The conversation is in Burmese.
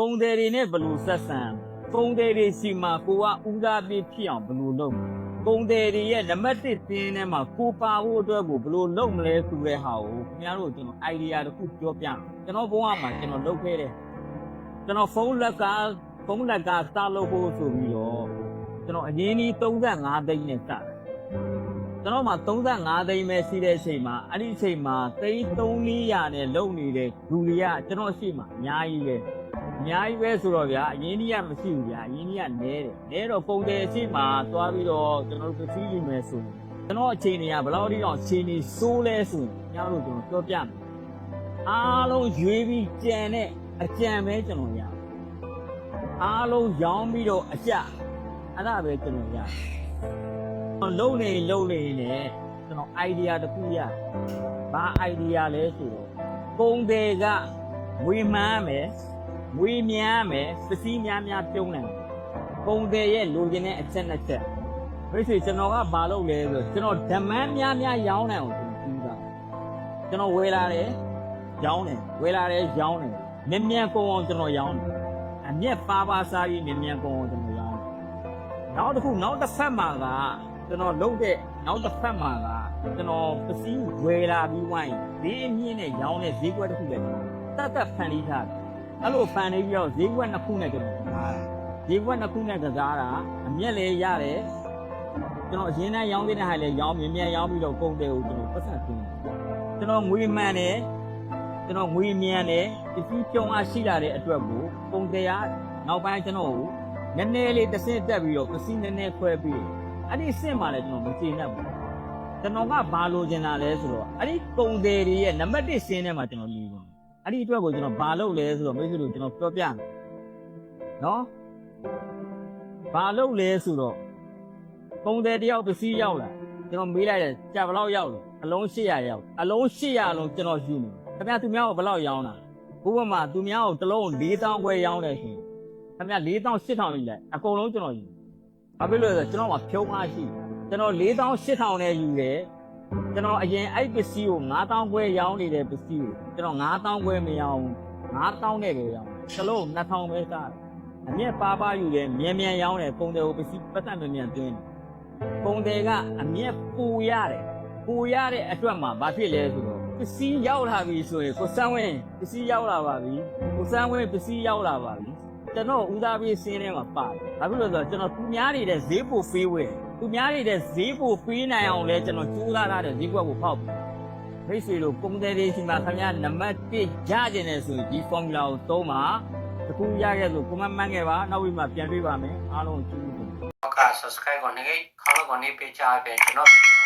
ကုံတယ်တွေနဲ့ဘယ်လိုဆက်ဆံကုံတယ်တွေစီမှာကိုကဦးစားပေးဖြစ်အောင်ဘယ်လိုလုပ်မလဲကုံတယ်တွေရဲ့နံပါတ်1သင်းထဲမှာကိုပါဖို့အတွက်ကိုဘယ်လိုလုပ်မလဲဆိုတဲ့ဟာကိုခင်ဗျားတို့ကျွန်တော် idea တစ်ခုပြောပြမယ်ကျွန်တော်ဘုန်းကမှာကျွန်တော်လုပ်ခဲ့တယ်ကျွန်တော်ဖုန်းလက်ကဖုန်းလက်ကစလုပ်ဖို့ဆိုပြီးတော့ကျွန်တော်အရင်ကြီး35သိန်းနဲ့စတယ်ကျွန်တော်မှ35သိန်းပဲရှိတဲ့အချိန်မှာအဲ့ဒီအချိန်မှာသိန်း300နဲ့လုံနေတဲ့လူတွေကကျွန်တော်ရှိမှအများကြီးပဲ အများကြီးပဲဆိုတော့ဗျာအရင်ကြီးကမရှိဘူးဗျာအရင်ကြီးကနဲတယ်နဲတော့ပုံတယ်အချိန်မှာသွားပြီးတော့ကျွန်တော်တို့ပစ္စည်းယူမယ်ဆိုရင်ကျွန်တော်အချိန်တွေကဘယ်လောက်ထိတော့အချိန်ကြီးစိုးလဲဆိုရင်ညတို့ကျွန်တော်ပြောပြမယ်အားလုံးရွေးပြီးကြံတဲ့အကြံပဲကျွန်တော်ရအားလုံးရောင်းပြီးတော့အကြအဲ့ဒါပဲကျွန်တော်ရကျွန်တော်လုံနေလုံနေနဲ့ကျွန်တော် idea တစ်ခုရဘာ idea လဲဆိုတော့ကုံတွေကဝေမှန်းမယ် ဝေမြန်းမယ်ပစ္စည်းများများပြုံးနိုင်တယ်ကုံတွေရဲ့လိုချင်တဲ့အချက်နှစ်ချက်မိတ်ဆွေကျွန်တော်ကဘာလုပ်လဲဆိုတော့ကျွန်တော်ဓမ္မများများရောင်းနိုင်အောင်ကျွန်တော်ပြီးတာကျွန်တော်ဝယ်လာတယ်ရောင်းတယ်ဝယ်လာတယ်ရောင်းတယ်မြင်မြန်ကုန်အောင်ကျွန်တော်ရောင်းတယ်အမျက်ပါပါစားပြီးမြင်မြန်ကုန်အောင်ကျွန်တော်ရောင်းတယ်နောက်တစ်ခုနောက်တစ်ဖက်မှာကကျွန်တော်လုပ်တဲ့နောက်တစ်ဖက်မှာကကျွန်တော်ပစ္စည်းဝယ်လာပြီးဝိုင်းဈေးအမြင့်နဲ့ရောင်းတဲ့ဈေးကွက်တစ်ခုလည်းကျွန်တော်တတ်တတ်ဖန်တီးထားတယ် အဲ့လိုဖန်တီးပြီးတော့ဈေးကွက်နှစ်ခုနဲ့ကျွန်တော်ကစားတယ်ဈေးကွက်နှစ်ခုနဲ့ကစားတာအမျက်လည်းရတယ်ကျွန်တော်အရင်တန်းရောင်းတဲ့ဟာလည်းရောင်းမြင်မြန်ရောင်းပြီးတော့ကုန်တယ်ကိုကျွန်တော်ပတ်စံသွင်းတယ်ကျွန်တော်ငွေမှန်တယ်ကျွန်တော်ငွေမြန်တယ်ပစ္စည်းကြုံအားရှိလာတဲ့အတွက်ကိုကုန်တရားနောက်ပိုင်းကျွန်တော်ကိုနည်းနည်းလေးတစ်ဆင့်တက်ပြီးတော့ပစ္စည်းနည်းနည်းခွဲပြီးအဲ့ဒီအဆင့်မှလည်းကျွန်တော်မကျေနပ်ဘူးကျွန်တော်ကဘာလိုချင်တာလဲဆိုတော့အဲ့ဒီကုံတယ်တွေရဲ့နံပါတ်1ဆင်းထဲမှာကျွန်တော်နေပါ အဲ့ဒီအတွက်ကိုကျွန်တော်ဘာလုပ်လဲဆိုတော့မိတ်ဆွေတို့ကျွန်တော်ပြောပြမယ်နော်ဘာလုပ်လဲဆိုတော့ကုံတယ်တယောက်ပစ္စည်းရောက်လာကျွန်တော်မေးလိုက်တယ်ကြာဘယ်လောက်ရောက်လဲအလုံး800ရောက်အလုံး800လုံးကျွန်တော်ယူနေခင်ဗျာသူများကိုဘယ်လောက်ရောင်းတာဘုဘမှာသူများကိုတစ်လုံး4000ခွဲရောင်းတယ်ရှင်ခင်ဗျ4000 8000လေးလဲအကုန်လုံးကျွန်တော်ယူဘာဖြစ်လို့လဲဆိုတော့ကျွန်တော်မှာဖြုံးအားရှိကျွန်တော်4000 8000နဲ့ယူတယ် ကျွန်တော်အရင်အဲ့ပစ္စည်းကို9000ခွဲရောင်းနေတဲ့ပစ္စည်းကိုကျွန်တော်9000ခွဲမရောင်း9000နဲ့ပဲရောင်းတစ်လုံး2000ပဲစားတယ်အမြက်ပါပါယူတယ်မြန်မြန်ရောင်းတယ်ပုံတယ်ကိုပစ္စည်းပတ်သက်မြန်မြန်သွင်းတယ်ပုံတယ်ကအမြက်ပူရတယ်ပူရတဲ့အတွက်မှာဘာဖြစ်လဲဆိုတော့ပစ္စည်းရောက်လာပြီဆိုရင်ကိုစမ်းဝင်းပစ္စည်းရောက်လာပါပြီကိုစမ်းဝင်းပစ္စည်းရောက်လာပါပြီ ကျွန်တော်ဦးစားပေးစင်းထဲမှာပါတယ်။ဘာဖြစ်လို့လဲဆိုတော့ကျွန်တော်သူများနေတဲ့ဈေးပိုဖေးဝယ်သူများနေတဲ့ဈေးပိုဖေးနိုင်အောင်လဲကျွန်တော်ကြိုးစားထားတဲ့ဈေးကွက်ကိုဖောက်ပြီးမိတ်ဆွေတို့ပုံသေးလေးရှိမှခင်ဗျာနံပါတ်1ရကျင်တယ်ဆိုရင်ဒီ formula ကိုသုံးပါတခုရခဲ့ဆိုကွန်မန့်မှန်းခဲ့ပါနောက်ပြီးမှပြန်တွေ့ပါမယ်အားလုံးကျေးဇူးတင်တော့က subscribe ကိုနေခေါင်းကိုနေပေးချပေးကျွန်တော်ဗီဒီယို